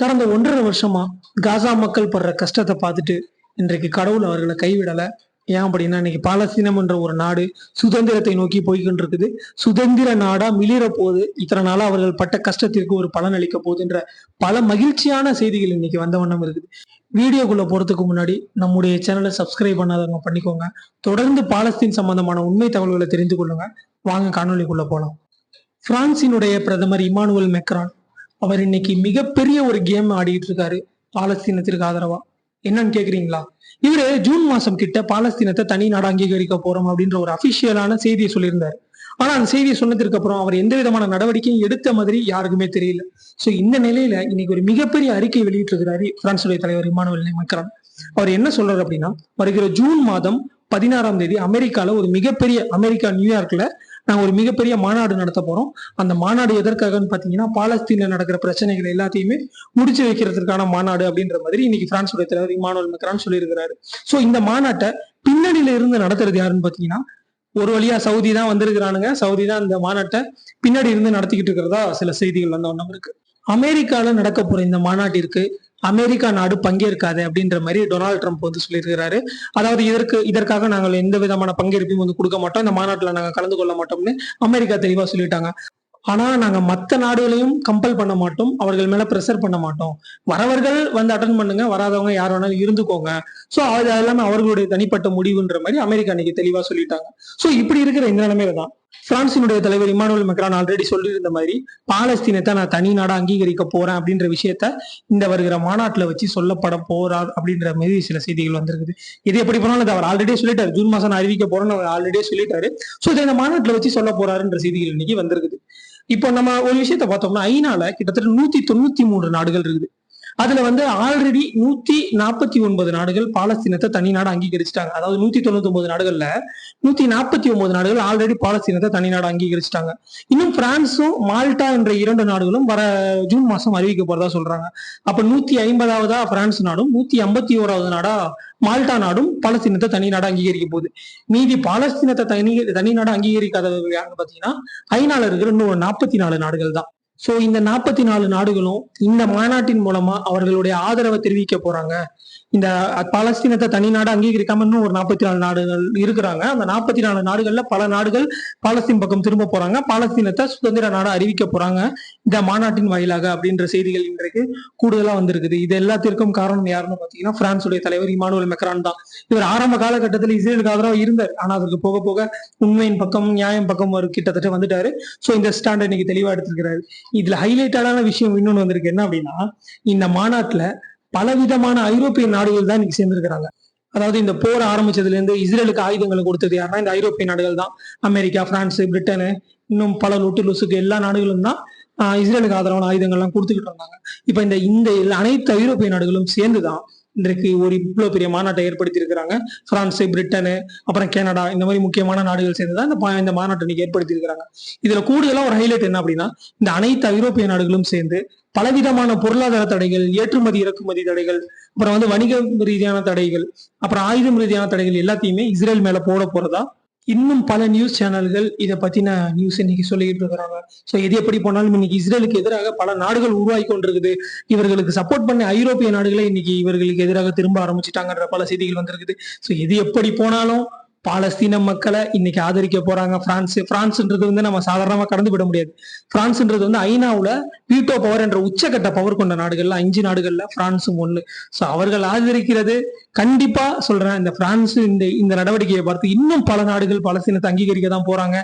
கடந்த ஒன்றரை வருஷமா காசா மக்கள் படுற கஷ்டத்தை பார்த்துட்டு இன்றைக்கு கடவுள் அவர்களை கைவிடலை. ஏன் அப்படின்னா இன்னைக்கு பாலஸ்தீனம் என்ற ஒரு நாடு சுதந்திரத்தை நோக்கி போய்கிட்டு இருக்குது சுதந்திர நாடா மிளிர போகுது. இத்தனை நாளா அவர்கள் பட்ட கஷ்டத்திற்கு ஒரு பலன் அளிக்க போகுதுன்ற பல மகிழ்ச்சியான செய்திகள் இன்னைக்கு வந்த வண்ணம் இருக்குது. வீடியோக்குள்ள போறதுக்கு முன்னாடி நம்முடைய சேனலை சப்ஸ்கிரைப் பண்ணாதவங்க பண்ணிக்கோங்க. தொடர்ந்து பாலஸ்தீன் சம்பந்தமான உண்மை தகவல்களை தெரிந்து கொள்ளுங்க. வாங்க காணொலிக்குள்ள போலாம். பிரான்சினுடைய பிரதமர் இமானுவல் மெக்ரான் அவர் இன்னைக்கு மிகப்பெரிய ஒரு கேம் ஆடிட்டு இருக்காரு. பாலஸ்தீனத்திற்கு ஆதரவா. என்னன்னு கேக்குறீங்களா? இவரு ஜூன் மாசம் கிட்ட பாலஸ்தீனத்தை தனி நாடு அங்கீகரிக்க போறோம் அப்படின்ற ஒரு அபிஷியலான செய்தியை சொல்லியிருந்தாரு. ஆனா அந்த செய்தியை சொன்னதுக்கு அப்புறம் அவர் எந்த விதமான நடவடிக்கையும் எடுத்த மாதிரி யாருக்குமே தெரியல. சோ இந்த நிலையில இன்னைக்கு ஒரு மிகப்பெரிய அறிக்கை வெளியிட்டிருக்கிறாரு பிரான்சுடைய தலைவர் இமானுவல் மக்ரான். அவர் என்ன சொல்றாரு அப்படின்னா வருகிற ஜூன் மாதம் பதினாறாம் தேதி அமெரிக்கால ஒரு மிகப்பெரிய அமெரிக்கா நியூயார்க்ல நாங்கள் ஒரு மிகப்பெரிய மாநாடு நடத்த போறோம். அந்த மாநாடு எதற்காகன்னு பாத்தீங்கன்னா பாலஸ்தீன்ல நடக்கிற பிரச்சனைகள் எல்லாத்தையுமே முடிச்சு வைக்கிறதுக்கான மாநாடு அப்படின்ற மாதிரி இன்னைக்கு பிரான்ஸ் தலைவர் இமானுவல் மெக்ரான் சொல்லியிருக்கிறாரு. சோ இந்த மாநாட்டை பின்னணியில இருந்து நடத்துறது யாருன்னு பாத்தீங்கன்னா ஒரு வழியா சவுதி தான் வந்திருக்கிறானுங்க. சவுதி தான் இந்த மாநாட்டை பின்னாடி இருந்து நடத்திக்கிட்டு இருக்கிறதா சில செய்திகள் வந்த ஒன்றும் இருக்கு. அமெரிக்கால நடக்க போற இந்த மாநாட்டிற்கு அமெரிக்கா நாடு பங்கேற்காது அப்படின்ற மாதிரி டொனால்ட் ட்ரம்ப் வந்து சொல்லியிருக்கிறாரு. அதாவது இதற்கு இதற்காக நாங்கள் எந்த விதமான பங்கேற்பையும் வந்து கொடுக்க மாட்டோம். இந்த மாநாட்டில் நாங்கள் கலந்து கொள்ள மாட்டோம்னு அமெரிக்கா தெளிவா சொல்லிட்டாங்க. ஆனா நாங்க மத்த நாடுகளையும் கம்பல் பண்ண மாட்டோம். அவர்கள் மேல ப்ரெஷர் பண்ண மாட்டோம். வரவர்கள் வந்து அட்டன் பண்ணுங்க. வராதவங்க யார் வேணாலும் இருந்துக்கோங்க. சோ அது எல்லாமே அவர்களுடைய தனிப்பட்ட முடிவுன்ற மாதிரி அமெரிக்கா அன்னைக்கு தெளிவா சொல்லிட்டாங்க. சோ இப்படி இருக்கிற இந்த நிலைமையில தான் பிரான்சினுடைய தலைவர் இமானுவல் மெக்ரான் ஆல்ரெடி சொல்லியிருந்த மாதிரி பாலஸ்தீனத்தை நான் தனி நாடா அங்கீகரிக்க போறேன் அப்படின்ற விஷயத்த இந்த வருகிற மாநாட்டுல வச்சு சொல்லப்பட போறார் அப்படின்ற மாதிரி சில செய்திகள் வந்திருக்குது. இது எப்படி போனாலும் அவர் ஆல்ரெடியே சொல்லிட்டாரு. ஜூன் மாசம் நான் அறிவிக்க போறேன்னு அவர் ஆல்ரெடியே சொல்லிட்டாரு. சோ இதை இந்த மாநாட்டுல வச்சு சொல்ல போறாருன்ற செய்திகள் இன்னைக்கு வந்திருக்குது. இப்போ நம்ம ஒரு விஷயத்த பார்த்தோம்னா ஐநால கிட்டத்தட்ட நூத்தி தொண்ணூத்தி மூணு நாடுகள் இருக்குது. அதுல வந்து ஆல்ரெடி நூத்தி நாற்பத்தி ஒன்பது நாடுகள் பாலஸ்தீனத்தை தனி நாடு அங்கீகரிச்சிட்டாங்க. அதாவது நூத்தி தொண்ணூத்தி ஒன்பது நாடுகள்ல நூத்தி நாற்பத்தி ஒன்பது நாடுகள் ஆல்ரெடி பாலஸ்தீனத்தை தனி நாடு அங்கீகரிச்சிட்டாங்க. இன்னும் பிரான்ஸும் மால்டா என்ற இரண்டு நாடுகளும் வர ஜூன் மாசம் அறிவிக்க போறதா சொல்றாங்க. அப்ப நூத்தி ஐம்பதாவதா பிரான்ஸ் நாடும் நூத்தி ஐம்பத்தி ஓராவது நாடா மால்டா நாடும் பாலஸ்தீனத்தை தனி நாடு அங்கீகரிக்க போகுது. மீதி பாலஸ்தீனத்தை தனி தனி நாடு அங்கீகரிக்காதவர்கள் யாருன்னு பாத்தீங்கன்னா ஐநால இருக்கிற இன்னும் நாற்பத்தி நாலு நாடுகள் தான். சோ இந்த நாற்பத்தி நாலு நாடுகளும் இந்த மாநாட்டின் மூலமா அவர்களுடைய ஆதரவை தெரிவிக்க போறாங்க. இந்த பாலஸ்தீனத்தை தனி நாடு அங்கீகரிக்காம இன்னும் ஒரு நாற்பத்தி நாலு நாடுகள் இருக்கிறாங்க. அந்த நாற்பத்தி நாலு நாடுகள்ல பல நாடுகள் பாலஸ்தீன் பக்கம் திரும்ப போறாங்க. பாலஸ்தீனத்தை சுதந்திர நாடு அறிவிக்க போறாங்க. இந்த மாநாட்டின் வாயிலாக அப்படின்ற செய்திகள் இன்றைக்கு கூடுதலா வந்திருக்குது. இது எல்லாத்திற்கும் காரணம் யாருன்னு பாத்தீங்கன்னா பிரான்ஸுடைய தலைவர் இமானுவல் மெக்ரான் தான். இவர் ஆரம்ப காலகட்டத்தில் இஸ்ரேலுக்கு ஆதரவா இருந்தார். ஆனா அதற்கு போக போக உண்மையின் பக்கம் நியாயம் பக்கம் ஒரு கிட்டத்தட்ட வந்துட்டாரு. சோ இந்த ஸ்டாண்ட் இன்னைக்கு தெளிவா எடுத்திருக்கிறாரு. இதுல ஹைலைட்டடான விஷயம் இன்னொன்னு வந்திருக்கு. என்ன அப்படின்னா இந்த மாநாட்டுல பலவிதமான ஐரோப்பிய நாடுகள் தான் இன்னைக்கு சேர்ந்திருக்கிறாங்க. அதாவது இந்த போர் ஆரம்பிச்சதுல இருந்து இஸ்ரேலுக்கு ஆயுதங்களை கொடுத்தது யாருன்னா இந்த ஐரோப்பிய நாடுகள் தான். அமெரிக்கா பிரான்ஸ் பிரிட்டனு இன்னும் பல லொட்டு லொசுக்கு எல்லா நாடுகளும் தான் ஆஹ் இஸ்ரேலுக்கு ஆதரவான ஆயுதங்கள்லாம் கொடுத்துக்கிட்டு இருந்தாங்க. இப்ப இந்த இந்த எல்லா- அனைத்து ஐரோப்பிய நாடுகளும் சேர்ந்துதான் இன்றைக்கு ஒரு இவ்வளவு பெரிய மாநாட்டை ஏற்படுத்தி இருக்கிறாங்க பிரான்ஸ் பிரிட்டனு அப்புறம் கனடா இந்த மாதிரி முக்கியமான நாடுகள் சேர்ந்துதான் இந்த இந்த மாநாட்டை இன்னைக்கு ஏற்படுத்தி இருக்கிறாங்க இதுல கூடுதலா ஒரு ஹைலைட் என்ன அப்படின்னா இந்த அனைத்து ஐரோப்பிய நாடுகளும் சேர்ந்து பலவிதமான பொருளாதார தடைகள் ஏற்றுமதி இறக்குமதி தடைகள் அப்புறம் வந்து வணிக ரீதியான தடைகள் அப்புறம் ஆயுதம் ரீதியான தடைகள் எல்லாத்தையுமே இஸ்ரேல் மேல போட போறதா? இன்னும் பல நியூஸ் சேனல்கள் இதை பத்தின நியூஸ் இன்னைக்கு சொல்லிட்டு இருக்கிறாங்க. சோ எது எப்படி போனாலும் இன்னைக்கு இஸ்ரேலுக்கு எதிராக பல நாடுகள் உருவாகி கொண்டிருக்குது. இவர்களுக்கு சப்போர்ட் பண்ண ஐரோப்பிய நாடுகளே இன்னைக்கு இவர்களுக்கு எதிராக திரும்ப ஆரம்பிச்சிட்டாங்கன்ற பல செய்திகள் வந்திருக்குது. ஸோ எது எப்படி போனாலும் பாலஸ்தீன மக்களை இன்னைக்கு ஆதரிக்க போறாங்க. பிரான்ஸ் பிரான்ஸ்ன்றது வந்து நம்ம சாதாரணமா கடந்து விட முடியாது. பிரான்ஸ்ன்றது வந்து ஐநாவுல வீட்டோ பவர் என்ற உச்சக்கட்ட பவர் கொண்ட நாடுகள்ல அஞ்சு நாடுகள்ல பிரான்ஸும் ஒண்ணு. சோ அவர்கள் ஆதரிக்கிறது. கண்டிப்பா சொல்றேன் இந்த பிரான்ஸ் இந்த இந்த நடவடிக்கையை பார்த்து இன்னும் பல நாடுகள் பாலஸ்தீனத்தை அங்கீகரிக்க தான் போறாங்க.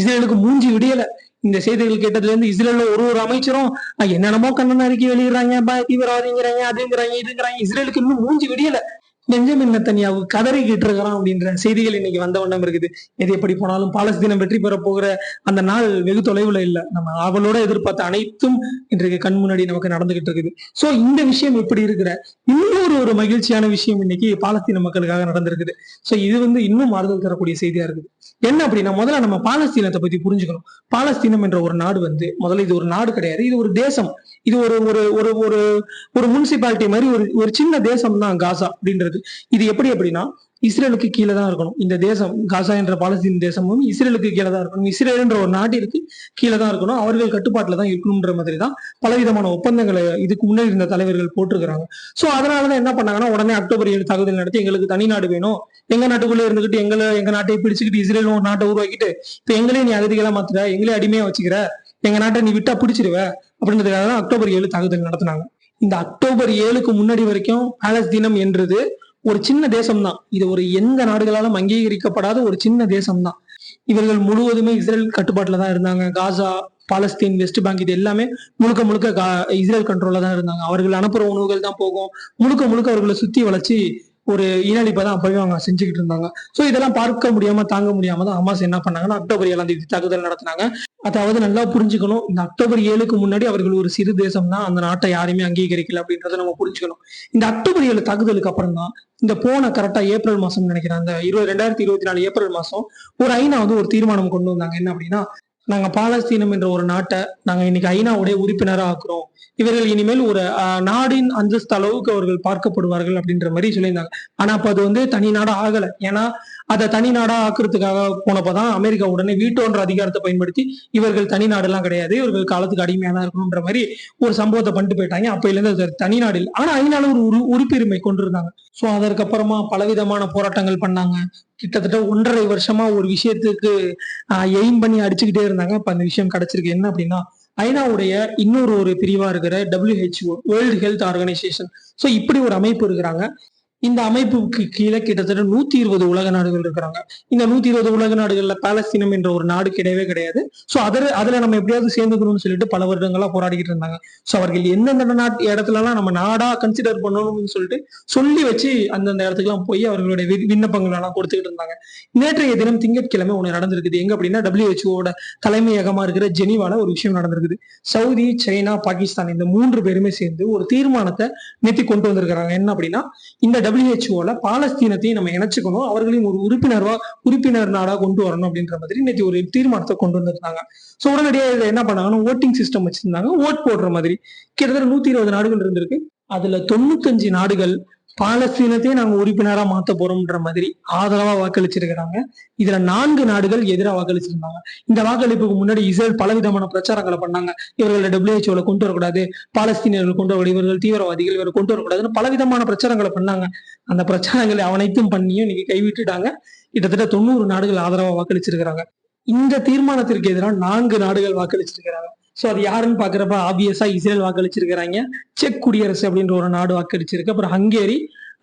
இஸ்ரேலுக்கு மூஞ்சி விடியல. இந்த செய்திகள் கேட்டதுல இருந்து இஸ்ரேல்ல ஒரு ஒரு அமைச்சரும் என்னென்னமோ கண்ணன் அறிக்கை வெளியிடுறாங்க தீவிரவாதிங்கிறாங்க அதுங்கிறாங்க இதுங்கிறாங்க. இஸ்ரேலுக்கு இன்னும் மூஞ்சி விடியல. பெஞ்சமின் நத்தனியாவு கதறிக்கிட்டு இருக்கிறான் அப்படின்ற செய்திகள் இன்னைக்கு வந்த வண்ணம் இருக்குது. எது எப்படி போனாலும் பாலஸ்தீனம் வெற்றி பெற போகிற அந்த நாள் வெகு தொலைவுல இல்ல. நம்ம அவளோட எதிர்பார்த்த அனைத்தும் இன்றைக்கு கண் முன்னாடி நமக்கு நடந்துகிட்டு இருக்குது. சோ இந்த விஷயம் எப்படி இருக்கிற? இன்னொரு ஒரு மகிழ்ச்சியான விஷயம் இன்னைக்கு பாலஸ்தீன மக்களுக்காக நடந்திருக்குது. சோ இது வந்து இன்னும் ஆறுதல் தரக்கூடிய செய்தியா இருக்குது. என்ன அப்படின்னா முதல்ல நம்ம பாலஸ்தீனத்தை பத்தி புரிஞ்சுக்கணும். பாலஸ்தீனம் என்ற ஒரு நாடு வந்து முதல்ல இது ஒரு நாடு கிடையாது. இது ஒரு தேசம். இது ஒரு ஒரு ஒரு ஒரு ஒரு முனிசிபாலிட்டி மாதிரி ஒரு ஒரு சின்ன தேசம் தான் காசா அப்படின்றது இருக்கு இது எப்படி அப்படின்னா இஸ்ரேலுக்கு கீழே தான் இருக்கணும். இந்த தேசம் காசா என்ற பாலஸ்தீன் தேசமும் இஸ்ரேலுக்கு கீழே தான் இருக்கணும். இஸ்ரேல் என்ற ஒரு நாட்டிற்கு கீழே தான் இருக்கணும். அவர்கள் கட்டுப்பாட்டில் தான் இருக்கணுன்ற மாதிரி தான் பலவிதமான ஒப்பந்தங்களை இதுக்கு முன்னாடி இருந்த தலைவர்கள் போட்டிருக்கிறாங்க. ஸோ அதனாலதான் என்ன பண்ணாங்கன்னா உடனே அக்டோபர் ஏழு தாக்குதல் நடத்தி எங்களுக்கு தனி நாடு வேணும். எங்க நாட்டுக்குள்ளே இருந்துகிட்டு எங்களை எங்க நாட்டை பிடிச்சுக்கிட்டு இஸ்ரேல் ஒரு நாட்டை உருவாக்கிட்டு இப்ப எங்களையும் நீ அகதிகளா மாத்துற எங்களே அடிமையா வச்சுக்கிற எங்க நாட்டை நீ விட்டா பிடிச்சிருவ அப்படின்றதுக்காக தான் அக்டோபர் ஏழு தாக்குதல் நடத்தினாங்க. இந்த அக்டோபர் ஏழுக்கு முன்னாடி வரைக்கும் பாலஸ்தீனம் என்றது ஒரு சின்ன தேசம் தான் இது ஒரு எந்த நாடுகளாலும் அங்கீகரிக்கப்படாத ஒரு சின்ன தேசம் தான் இவர்கள் முழுவதுமே இஸ்ரேல் கட்டுப்பாட்டில் தான் இருந்தாங்க. காசா பாலஸ்தீன் வெஸ்ட் பேங்க் இது எல்லாமே முழுக்க முழுக்க கா- இஸ்ரேல் கண்ட்ரோல்ல தான் இருந்தாங்க. அவர்கள் அனுப்புற உணவுகள் தான் போகும். முழுக்க முழுக்க அவர்களை சுத்தி வளைச்சு ஒரு இனழிப்பை தான் அப்பவே அவங்க செஞ்சுக்கிட்டு இருந்தாங்க. சோ இதெல்லாம் பார்க்க முடியாம தாங்க முடியாம தான் ஹமாஸ் என்ன பண்ணாங்கன்னா அக்டோபர் ஏழாம் தேதி தாக்குதல் நடத்தினாங்க. அதாவது நல்லா புரிஞ்சுக்கணும். இந்த அக்டோபர் ஏழுக்கு முன்னாடி அவர்கள் ஒரு சிறு தேசம் தான். அந்த நாட்டை யாருமே அங்கீகரிக்கல அப்படின்றத நம்ம புரிஞ்சுக்கணும். இந்த அக்டோபர் ஏழு தாக்குதலுக்கு அப்புறம் தான் இந்த போன கரெக்டா ஏப்ரல் மாசம் நினைக்கிறேன். அந்த இருபது ரெண்டாயிரத்தி இருபத்தி நாலு ஏப்ரல் மாசம் ஒரு ஐநா வந்து ஒரு தீர்மானம் கொண்டு வந்தாங்க. என்ன அப்படின்னா நாங்க பாலஸ்தீனம் என்ற ஒரு நாட்டை நாங்க இன்னைக்கு ஐநாவுடைய உறுப்பினராக ஆக்குறோம். இவர்கள் இனிமேல் ஒரு நாடின் அந்தஸ்து அளவுக்கு அவர்கள் பார்க்கப்படுவார்கள் அப்படின்ற மாதிரி சொல்லியிருந்தாங்க. ஆனா அப்ப அது வந்து தனி நாடா ஆகலை. ஏன்னா அதை தனி நாடா ஆக்குறதுக்காக போனப்பதான் அமெரிக்கா உடனே வீட்டோன்ற அதிகாரத்தை பயன்படுத்தி இவர்கள் தனி நாடெல்லாம் கிடையாது இவர்கள் காலத்துக்கு அடிமையா தான் இருக்கணும்ன்ற மாதிரி ஒரு சம்பவத்தை பண்ணிட்டு போயிட்டாங்க. அப்பையில இருந்து தனி நாடு இல்லை. ஆனா ஐநால ஒரு உரு உறுப்பிரிமை கொண்டிருந்தாங்க. சோ அதற்கப்புறமா பலவிதமான போராட்டங்கள் பண்ணாங்க. கிட்டத்தட்ட ஒன்றரை வருஷமா ஒரு விஷயத்துக்கு எய்ம் பண்ணி அடிச்சுக்கிட்டே இருந்தாங்க. இப்ப அந்த விஷயம் கிடைச்சிருக்கு. என்ன அப்படின்னா ஐநாவுடைய இன்னொரு ஒரு பிரிவா இருக்கிற W H O world health organisation so இப்படி ஒரு அமைப்பு இருக்கிறாங்க. இந்த அமைப்புக்கு கீழே கிட்டத்தட்ட நூத்தி இருபது உலக நாடுகள் இருக்கிறாங்க. இந்த நூத்தி இருபது உலக நாடுகள்ல பாலஸ்தீனம் என்ற ஒரு நாடு கிடையவே கிடையாது. சோ அதுல அதுல நம்ம எப்படியாவது சேர்ந்துக்கணும்னு சொல்லிட்டு பல வருடங்களா போராடிக்கிட்டு இருந்தாங்க. சோ அவர்கள் எந்தெந்த நாட் இடத்துல எல்லாம் நம்ம நாடா கன்சிடர் பண்ணணும்னு சொல்லிட்டு சொல்லி வச்சு அந்தந்த இடத்துக்குலாம் போய் அவர்களுடைய விண்ணப்பங்கள் எல்லாம் கொடுத்துக்கிட்டு இருந்தாங்க. நேற்றைய தினம் திங்கட்கிழமை ஒன்னு நடந்திருக்குது. எங்க அப்படின்னா டபிள்யூஹெச்ஓட தலைமையகமா இருக்கிற ஜெனிவால ஒரு விஷயம் நடந்திருக்குது. சவுதி சைனா பாகிஸ்தான் இந்த மூன்று பேருமே சேர்ந்து ஒரு தீர்மானத்தை நேத்தி கொண்டு வந்திருக்கிறாங்க. என்ன அப்படின்னா இந்த டபிள்யூஹெச்ஓல பாலஸ்தீனத்தையும் நம்ம இணைச்சுக்கணும். அவர்களையும் ஒரு உறுப்பினர்வா உறுப்பினர் நாடா கொண்டு வரணும் அப்படின்ற மாதிரி நேற்று ஒரு தீர்மானத்தை கொண்டு வந்திருந்தாங்க. சோ உடனடியாக இதுல என்ன பண்ணாங்கன்னா ஓட்டிங் சிஸ்டம் வச்சிருந்தாங்க. ஓட் போடுற மாதிரி. கிட்டத்தட்ட நூத்தி இருபது நாடுகள் இருந்திருக்கு. அதுல தொண்ணூத்தஞ்சு நாடுகள் பாலஸ்தீனத்தையும் நாங்க உறுப்பினரா மாத்த போறோம்ன்ற மாதிரி ஆதரவா வாக்களிச்சிருக்கிறாங்க. இதுல நான்கு நாடுகள் எதிராக வாக்களிச்சிருந்தாங்க. இந்த வாக்களிப்புக்கு முன்னாடி இஸ்ரேல் பலவிதமான பிரச்சாரங்களை பண்ணாங்க. இவர்களை டபிள்யூஹெச்ஓல கொண்டு வரக்கூடாது பாலஸ்தீனியர்கள் கொண்டு வரக்கூடாது இவர்கள் தீவிரவாதிகள் இவரை கொண்டு வரக்கூடாதுன்னு பலவிதமான பிரச்சாரங்களை பண்ணாங்க. அந்த பிரச்சாரங்களை அவனைத்தும் பண்ணியும் இன்னைக்கு கைவிட்டுட்டாங்க. கிட்டத்தட்ட தொண்ணூறு நாடுகள் ஆதரவா வாக்களிச்சிருக்கிறாங்க. இந்த தீர்மானத்திற்கு எதிராக நான்கு நாடுகள் வாக்களிச்சிருக்கிறாங்க. சோ அது யாருன்னு பார்க்குறப்ப ஆப்வியஸாக இஸ்ரேல் வாக்களிச்சிருக்கிறாங்க. செக் குடியரசு அப்படின்ற ஒரு நாடு வாக்களிச்சிருக்கு. அப்புறம் ஹங்கேரி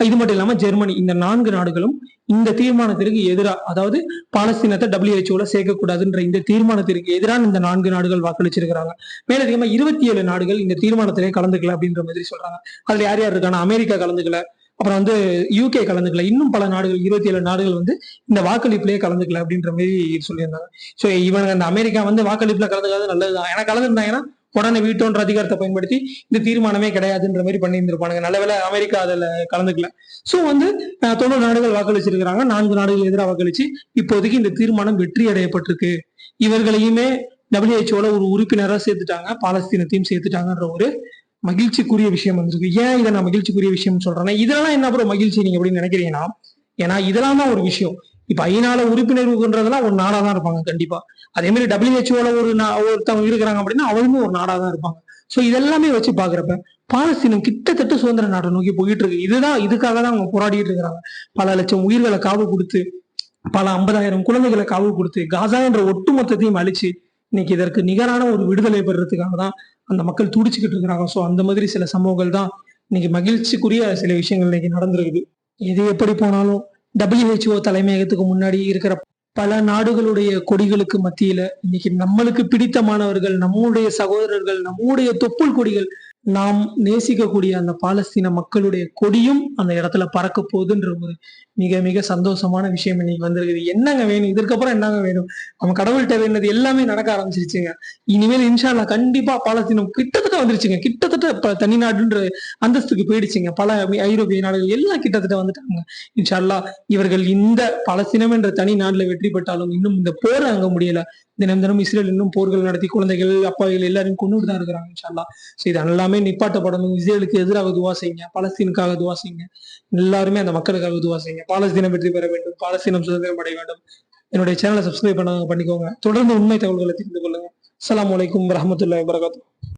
இது மட்டும் இல்லாம ஜெர்மனி. இந்த நான்கு நாடுகளும் இந்த தீர்மானத்திற்கு எதிராக அதாவது பாலஸ்தீனத்தை டபிள்யூஹெச்ஓல சேர்க்கக்கூடாதுன்ற இந்த தீர்மானத்திற்கு எதிரான இந்த நான்கு நாடுகள் வாக்களிச்சிருக்கிறாங்க. மேலதிகமா இருபத்தி ஏழு நாடுகள் இந்த தீர்மானத்திலே கலந்துக்கல அப்படின்ற மாதிரி சொல்றாங்க. அதுல யார் யார் இருக்கானா அமெரிக்கா கலந்துக்கல. அப்புறம் வந்து யூகே கலந்துக்கல. இன்னும் பல நாடுகள் இருபத்தி ஏழு நாடுகள் வந்து இந்த வாக்களிப்புலேயே கலந்துக்கல அப்படின்ற மாதிரி சொல்லியிருந்தாங்க. ஸோ இவங்க அந்த அமெரிக்கா வந்து வாக்களிப்புல கலந்துக்காது நல்லதுதான். ஏன்னா கலந்துருந்தாங்கன்னா உடனே வீட்டோன்ற அதிகாரத்தை பயன்படுத்தி இந்த தீர்மானமே கிடையாதுன்ற மாதிரி பண்ணியிருந்திருப்பானுங்க. நல்லவேளை அமெரிக்கா அதில் கலந்துக்கல. ஸோ வந்து தொண்ணூறு நாடுகள் வாக்களிச்சிருக்கிறாங்க. நான்கு நாடுகள் எதிராக வாக்களிச்சு இப்போதைக்கு இந்த தீர்மானம் வெற்றி அடையப்பட்டிருக்கு. இவர்களையுமே டபிள்யூஹெச்ஓட ஒரு உறுப்பினராக சேர்த்துட்டாங்க. பாலஸ்தீனத்தையும் சேர்த்துட்டாங்கன்ற ஒரு மகிழ்ச்சிக்குரிய விஷயம் வந்திருக்கு. ஏன் இதை நான் மகிழ்ச்சிக்குரிய விஷயம் சொல்றேன்னா இதெல்லாம் என்ன அப்புறம் மகிழ்ச்சி நீங்க அப்படின்னு நினைக்கிறீங்கன்னா ஏன்னா இதெல்லாம் தான் ஒரு விஷயம். இப்ப ஐநால உறுப்பினர்ன்றதெல்லாம் ஒரு நாடா தான் இருப்பாங்க கண்டிப்பா. அதே மாதிரி டபிள்யூஹெச்ஓல ஒரு நா- ஒருத்தவங்க இருக்கிறாங்க அப்படின்னா அவருமே ஒரு நாடா தான் இருப்பாங்க. சோ இதெல்லாமே வச்சு பாக்குறப்ப பாலஸ்தீனம் கிட்டத்தட்ட சுதந்திர நாட்டை நோக்கி போயிட்டு இருக்கு இதுதான் இதுக்காக தான் அவங்க போராடிட்டு இருக்கிறாங்க. பல லட்சம் உயிர்களை காவு கொடுத்து பல ஐம்பதாயிரம் குழந்தைகளை காவு கொடுத்து காசா என்ற ஒட்டுமொத்தத்தையும் அழிச்சு இன்னைக்கு இதற்கு நிகரான ஒரு விடுதலை பெறுறதுக்காக தான் அந்த மக்கள் துடிச்சுக்கிட்டு இருக்கிறாங்க. சோ அந்த மாதிரி சில சம்பவங்கள் தான் இன்னைக்கு மகிழ்ச்சிக்குரிய சில விஷயங்கள் இன்னைக்கு நடந்திருக்குது. எது எப்படி போனாலும் டபிள்யூஹெச்ஓ தலைமையகத்துக்கு முன்னாடி இருக்கிற பல நாடுகளுடைய கொடிகளுக்கு மத்தியில இன்னைக்கு நம்மளுக்கு பிடித்தமானவர்கள் நம்முடைய சகோதரர்கள் நம்முடைய தொப்புள் கொடிகள் நாம் நேசிக்கக்கூடிய அந்த பாலஸ்தீன மக்களுடைய கொடியும் அந்த இடத்துல பறக்க போகுதுன்ற ஒரு மிக மிக சந்தோஷமான விஷயம் இன்னைக்கு வந்திருக்குது. என்னங்க வேணும்? இதற்கப்புறம் என்னங்க வேணும்? நம்ம கடவுள்கிட்ட வேணுது எல்லாமே நடக்க ஆரம்பிச்சிருச்சுங்க. இனிமேல் இன்ஷால்லா கண்டிப்பா பாலஸ்தீனம் கிட்டத்தட்ட வந்துருச்சுங்க. கிட்டத்தட்ட இப்ப தனிநாடுன்ற அந்தஸ்துக்கு போயிடுச்சுங்க. பல ஐரோப்பிய நாடுகள் எல்லாம் கிட்டத்தட்ட வந்துட்டாங்க. இன்ஷால்லா இவர்கள் இந்த பாலஸ்தீனம் என்ற தனி நாடுல வெற்றி பெற்றாலும் இன்னும் இந்த போர் அங்க முடியல. தினம் தினம் இஸ்ரேல் இன்னும் போர்கள் நடத்தி குழந்தைகள் அப்பாவிகள் எல்லாரையும் கொண்டு தான் இருக்கிறாங்க இன்ஷால்லா ஸோ இது எல்லாமே நிப்பாட்டப்படணும். இஸ்ரேலுக்கு எதிராக துவா செய்யுங்க. பலஸ்தீனுக்காக துவா செய்யுங்க. எல்லாருமே அந்த மக்களுக்காக துவா செய்யுங்க. பாலஸ்தீனம் வெற்றி பெற வேண்டும். பாலஸ்தீனம் சுதந்திரம் அடைய வேண்டும். என்னுடைய சேனலை சப்ஸ்கிரைப் பண்ண பண்ணிக்கோங்க. தொடர்ந்து உண்மை தகவல்களை தெரிந்து கொள்ளுங்க. அஸ்லாம் வலைக்கம் வரமத்துல வபரகாத்துஹு.